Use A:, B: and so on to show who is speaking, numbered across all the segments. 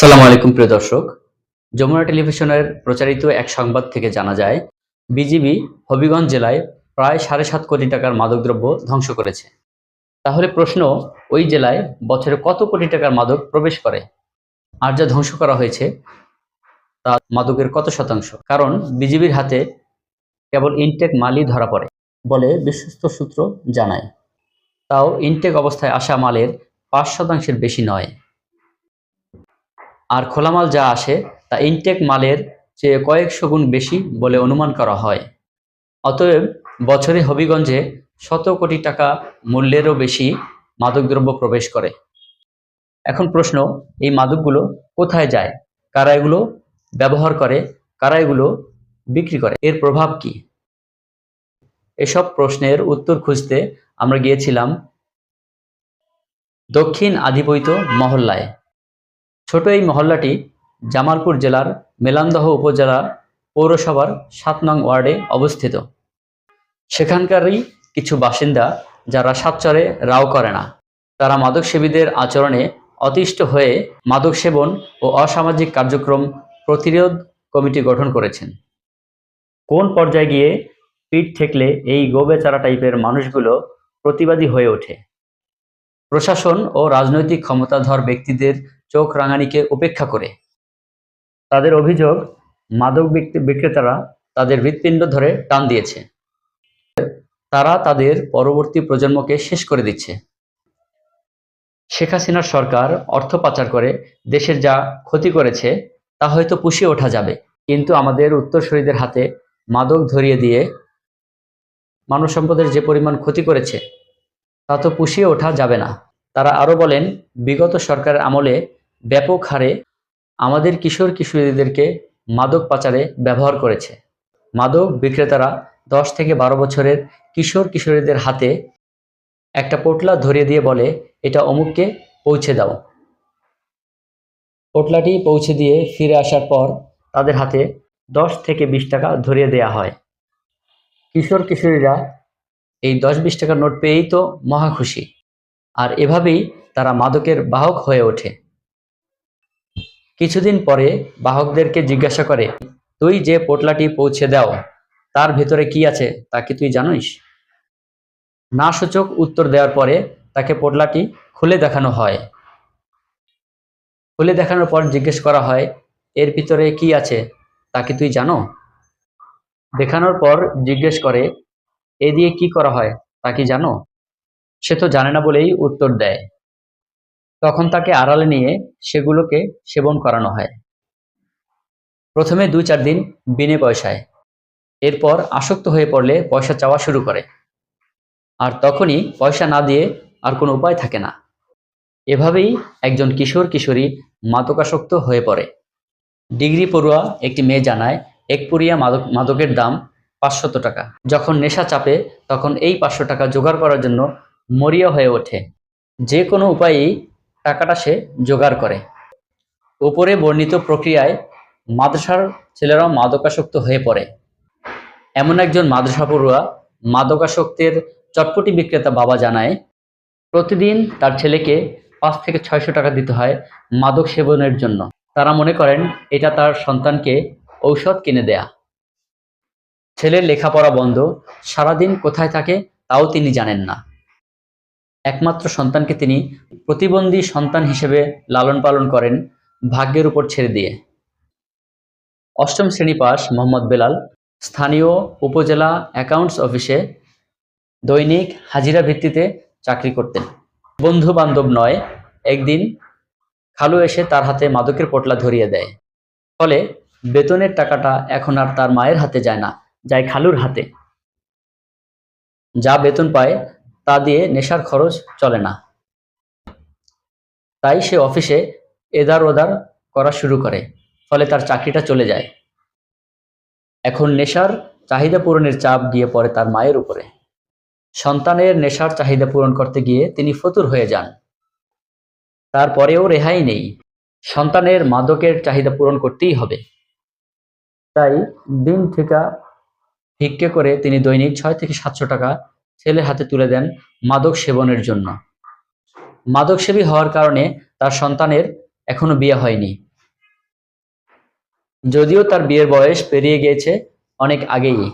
A: সালাম আলাইকুম, প্রিয় দর্শক। যমুনা টেলিভিশনের প্রচারিত এক সংবাদ থেকে জানা যায়, বিজিবি হবিগঞ্জ জেলায় প্রায় সাড়ে সাত কোটি টাকার মাদকদ্রব্য ধ্বংস করেছে। তাহলে প্রশ্ন, ওই জেলায় বছরে কত কোটি টাকার মাদক প্রবেশ করে? আর যা ধ্বংস করা হয়েছে, তা মাদকের কত শতাংশ? কারণ বিজিবির হাতে কেবল ইনটেক মালই ধরা পড়ে, বলে বিশ্বস্ত সূত্র জানায়। তাও ইনটেক অবস্থায় আসা মালের পাঁচ শতাংশের বেশি নয়। আর খোলা মাল যা আসে, তা ইনটেক মালের চেয়ে কয়েকশো গুণ বেশি বলে অনুমান করা হয়। অতএব, বছরে হবিগঞ্জে শত কোটি টাকা মূল্যেরও বেশি মাদকদ্রব্য প্রবেশ করে। এখন প্রশ্ন, এই মাদকগুলো কোথায় যায়? কারা এগুলো ব্যবহার করে? কারা এগুলো বিক্রি করে? এর প্রভাব কি? এসব প্রশ্নের উত্তর খুঁজতে আমরা গিয়েছিলাম দক্ষিণ আদিবৈত মহল্লায়। ছোট এই মহল্লাটি জামালপুর জেলার মেলান্দহ উপজেলার পৌরসভার সাত নং ওয়ার্ডে অবস্থিত। সেখানকারই কিছু বাসিন্দা যারা সাতচরে রাও করে না, তারা মাদক সেবীদের আচরণে অতিষ্ঠ হয়ে মাদক সেবন ও অসামাজিক কার্যক্রম প্রতিরোধ কমিটি গঠন করেছেন। কোন পর্যায়ে গিয়ে পিঠ ঠেকলে এই গোবেচারা টাইপের মানুষগুলো প্রতিবাদী হয়ে ওঠে? প্রশাসন ও রাজনৈতিক ক্ষমতাধর ব্যক্তিদের চোখ রাঙানিকে উপেক্ষা করে। তাদের অভিযোগ, মাদক বিক্রে- বিক্রেতারা তাদের হৃৎপিণ্ড ধরে টান দিয়েছে। তারা তাদের পরবর্তী প্রজন্মকে শেষ করে দিচ্ছে। শেখ হাসিনার সরকার অর্থ পাচার করে দেশের যা ক্ষতি করেছে, তা হয়তো পুষিয়ে ওঠা যাবে। কিন্তু আমাদের উত্তরসূরিদের হাতে মাদক ধরিয়ে দিয়ে মানব সম্পদের যে পরিমাণ ক্ষতি করেছে, তা তো পুষিয়ে ওঠা যাবে না। তারা আরও বলেন, বিগত সরকারের আমলে ব্যাপক হারে আমাদের কিশোর কিশোরীদেরকে মাদক পাচারে ব্যবহার করেছে। মাদক বিক্রেতারা দশ থেকে বারো বছরের কিশোর কিশোরীদের হাতে একটা পোটলা ধরিয়ে দিয়ে বলে, এটা অমুককে পৌঁছে দাও। পোটলাটি পৌঁছে দিয়ে ফিরে আসার পর তাদের হাতে দশ থেকে বিশ টাকা ধরিয়ে দেয়া হয়। কিশোর কিশোরীরা এই দশ বিশ টাকার নোট পেয়েই তো মহা খুশি। আর এভাবেই তারা মাদকের বাহক হয়ে ওঠে। কিছুদিন পরে বাহকদেরকে জিজ্ঞাসা করে, তুই যে পোটলাটি পৌঁছে দাও, তার ভেতরে কি আছে তা কি তুই জানিস? না সূচক উত্তর দেওয়ার পরে তাকে পোটলাটি খুলে দেখানো হয়। খুলে দেখানোর পর জিজ্ঞেস করা হয়, এর ভিতরে কি আছে তা কি তুই জানো? দেখানোর পর জিজ্ঞেস করে, এ দিয়ে কি করা হয় তা কি জানো? সে তো জানে না বলেই উত্তর দেয়। তখন তাকে আড়ালে নিয়ে সেগুলোকে সেবন করানো হয়। প্রথমে দুই চার দিন বিনে পয়সায়। এরপর আসক্ত হয়ে পড়লে পয়সা চাওয়া শুরু করে। আর তখনই পয়সা না দিয়ে আর কোনো উপায় থাকে না। এভাবেই একজন কিশোর কিশোরী মাদকাসক্ত হয়ে পড়ে। ডিগ্রি পড়ুয়া একটি মেয়ে জানায়, এক পুরিয়া মাদক, মাদকের দাম পাঁচশত টাকা। যখন নেশা চাপে, তখন এই পাঁচশো টাকা জোগাড় করার জন্য মরিয়া হয়ে ওঠে। যে কোনো উপায়েই টাকাটা সে জোগাড় করে। উপরে বর্ণিত প্রক্রিয়ায় মাদ্রাসার ছেলেরাও মাদকাসক্ত হয়ে পড়ে। এমন একজন মাদ্রাসা পড়ুয়া মাদকাসক্তের চটপটি বিক্রেতা বাবা জানায়, প্রতিদিন তার ছেলেকে পাঁচ থেকে ছয়শো টাকা দিতে হয় মাদক সেবনের জন্য। তারা মনে করেন, এটা তার সন্তানকে ঔষধ কিনে দেয়া। ছেলের লেখাপড়া বন্ধ, সারাদিন কোথায় থাকে তাও তিনি জানেন না। একমাত্র সন্তানকে তিনি প্রতিবন্ধী সন্তান হিসেবে লালন পালন করেন ভাগ্যের উপর ছেড়ে দিয়ে। অষ্টম শ্রেণি পাস মোহাম্মদ বেলাল স্থানীয় উপজেলা অ্যাকাউন্টস অফিসে দৈনিক হাজিরা ভিত্তিতে চাকরি করতেন। বন্ধু বান্ধব নয়, একদিন খালু এসে তার হাতে মাদকের পোটলা ধরিয়ে দেয়। ফলে বেতনের টাকাটা এখন আর তার মায়ের হাতে যায় না, যায় খালুর হাতে। যা বেতন পায় তা দিয়ে নেশার খরচ চলে না। তাই সে অফিসে এদার ওদার করা শুরু করে, ফলে তার চাকরিটা চলে যায়। এখন নেশার চাহিদা পূরণের চাপ গিয়ে পড়ে তার মায়ের উপরে। সন্তানের নেশার চাহিদা পূরণ করতে গিয়ে তিনি ফতুর হয়ে যান। তারপরেও রেহাই নেই। সন্তানের মাদকের চাহিদা পূরণ করতেই হবে। তাই দিন ঠিকা ভিক্ষে করে তিনি দৈনিক ছয় থেকে সাতশো টাকা ছেলের হাতে তুলে দেন মাদক সেবনের জন্য। মাদকসেবী হওয়ার কারণে তার সন্তানের এখনও বিয়ে হয়নি। যদিও তার বিয়ের বয়স পেরিয়ে গিয়েছে অনেক আগেই।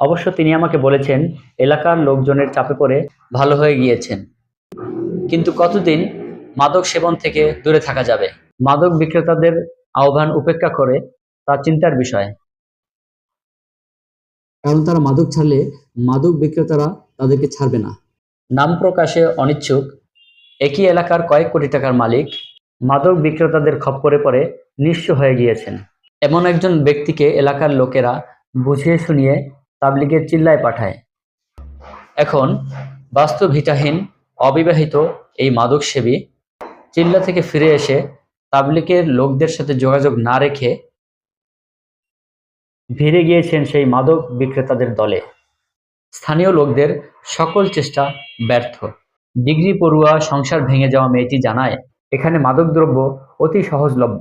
A: অবশ্য তিনি আমাকে বলেছেন, এলাকার লোকজনের চাপে পড়ে ভালো হয়ে গিয়েছেন। কিন্তু কতদিন মাদক সেবন থেকে দূরে থাকা যাবে? মাদক বিক্রেতাদের আহ্বান উপেক্ষা করে তা চিন্তার বিষয়। কারণ তারা মাদক ছাড়লে মাদক বিক্রেতারা তাদেরকে ছাড়বে না। নাম প্রকাশে অনিচ্ছুক, একই এলাকার কয়েক কোটি টাকার মালিক মাদক বিক্রেতাদের খপ্পরে পড়ে, নিঃস্ব হয়ে গিয়েছেন। এমন একজন ব্যক্তিকে এলাকার লোকেরা বুঝিয়ে শুনিয়ে তাবলিগের চিল্লায় পাঠায়। এখন বাস্তুভিটাহীন অবিবাহিত এই মাদক সেবী চিল্লা থেকে ফিরে এসে তাবলিগের লোকদের সাথে যোগাযোগ না রেখে ভিড়ে গিয়েছেন সেই মাদক বিক্রেতাদের দলে। স্থানীয় লোকদের সকল চেষ্টা ব্যর্থ। ডিগ্রি পড়ুয়া সংসার ভেঙে যাওয়া মেয়েটি জানায়, এখানে মাদকদ্রব্য অতি সহজলভ্য।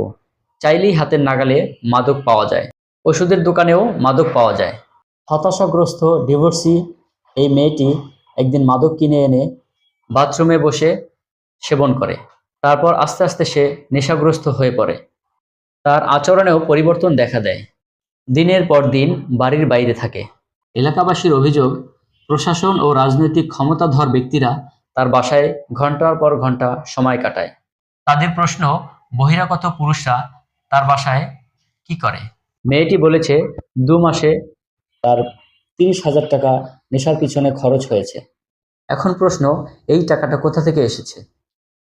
A: চাইলেই হাতের নাগালে মাদক পাওয়া যায়। ওষুধের দোকানেও মাদক পাওয়া যায়। হতাশাগ্রস্ত ডিভোর্সি এই মেয়েটি একদিন মাদক কিনে এনে বাথরুমে বসে সেবন করে। তারপর আস্তে আস্তে সে নেশাগ্রস্ত হয়ে পড়ে। তার আচরণেও পরিবর্তন দেখা দেয়। দিনের পর দিন বাড়ির বাইরে থাকে। এলাকাবাসীর অভিযোগ, প্রশাসন ও রাজনৈতিক ক্ষমতাধর ব্যক্তিরা তার বাসায় ঘণ্টার পর ঘণ্টা সময় কাটায়। তাদের প্রশ্ন, বহিরাগত পুরুষরা তার বাসায় কি করে? মেয়েটি বলেছে, দু মাসে তার তিরিশ হাজার টাকা নেশার পিছনে খরচ হয়েছে। এখন প্রশ্ন, এই টাকাটা কোথা থেকে এসেছে?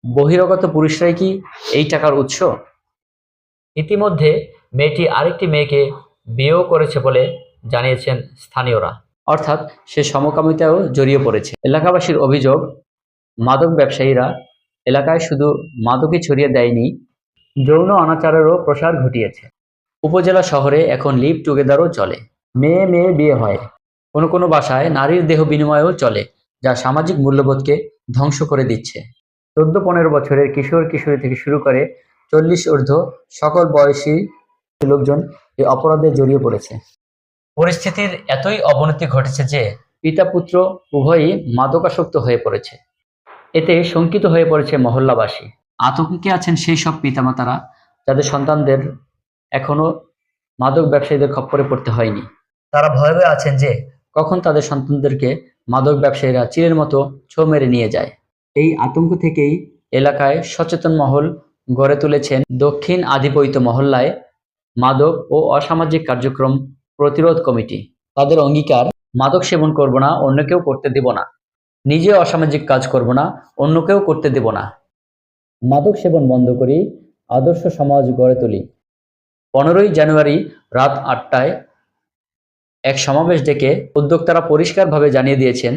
A: বহিরাগত পুরুষরাই কি এই টাকার উৎস? ইতিমধ্যে মেয়েটি আরেকটি মেয়েকে বিয়েও করেছে বলে জানিয়েছেন স্থানীয়রা। অর্থাৎ সে সমকামিতাও জড়িয়ে পড়েছে। এলাকাবাসীর অভিযোগ, মাদক ব্যবসায়ীরা এলাকায় শুধু মাদকই ছড়িয়ে দেয়নি, যৌন অনাচারেরও প্রসার ঘটিয়েছে। উপজেলা শহরে এখন লিভ টুগেদারও চলে। মেয়ে মেয়ে বিয়ে হয়। কোনো কোনো বাসায় নারীর দেহ বিনিময়ও চলে, যা সামাজিক মূল্যবোধকে ধ্বংস করে দিচ্ছে। চোদ্দ পনেরো বছরের কিশোর কিশোরী থেকে শুরু করে চল্লিশ ঊর্ধ্ব সকল বয়সী লোকজন এই অপরাধে জড়িয়ে পড়েছে। পরিস্থিতির এতই অবনতি ঘটেছে যে পিতা পুত্র উভয়ই মাদকাসক্ত হয়ে পড়েছে। এতে শঙ্কিত হয়ে পড়েছে মহল্লাবাসী। আতঙ্কে আছেন সেই সব পিতামাতারা যাদের সন্তানদের এখনও মাদক ব্যবসায়ীদের খপ্পরে পড়তে হয়নি। তারা ভয়ে ভয়ে আছেন যে কখন তাদের সন্তানদেরকে মাদক ব্যবসায়ীরা চিরের মতো ছো মেরে নিয়ে যায়। এই আতঙ্ক থেকেই এলাকায় সচেতন মহল গড়ে তুলেছেন দক্ষিণ আদিবৈত মহল্লায় মাদক ও অসামাজিক কার্যক্রম প্রতিরোধ কমিটি। তাদের অঙ্গীকার, মাদক সেবন করব না, অন্যকেও করতে দেব না। নিজে অসামাজিক কাজ করব না, অন্যকেও করতে দেব না। মাদক সেবন বন্ধ করি, আদর্শ সমাজ গড়ে তুলি। পনেরোই জানুয়ারি রাত আটটায় এক সমাবেশ ডেকে উদ্যোক্তারা পরিষ্কারভাবে জানিয়ে দিয়েছেন,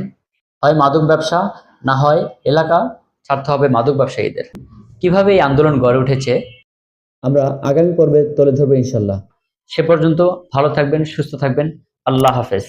A: হয় মাদক ব্যবসা, না হয় এলাকা ছাড়তে হবে মাদক ব্যবসায়ীদের। কীভাবে এই আন্দোলন গড়ে উঠেছে? আমরা আগামী পর্বে তুলে ধরবো ইনশাল্লাহ সে পর্যন্ত ভালো থাকবেন সুস্থ থাকবেন। আল্লাহ হাফেজ।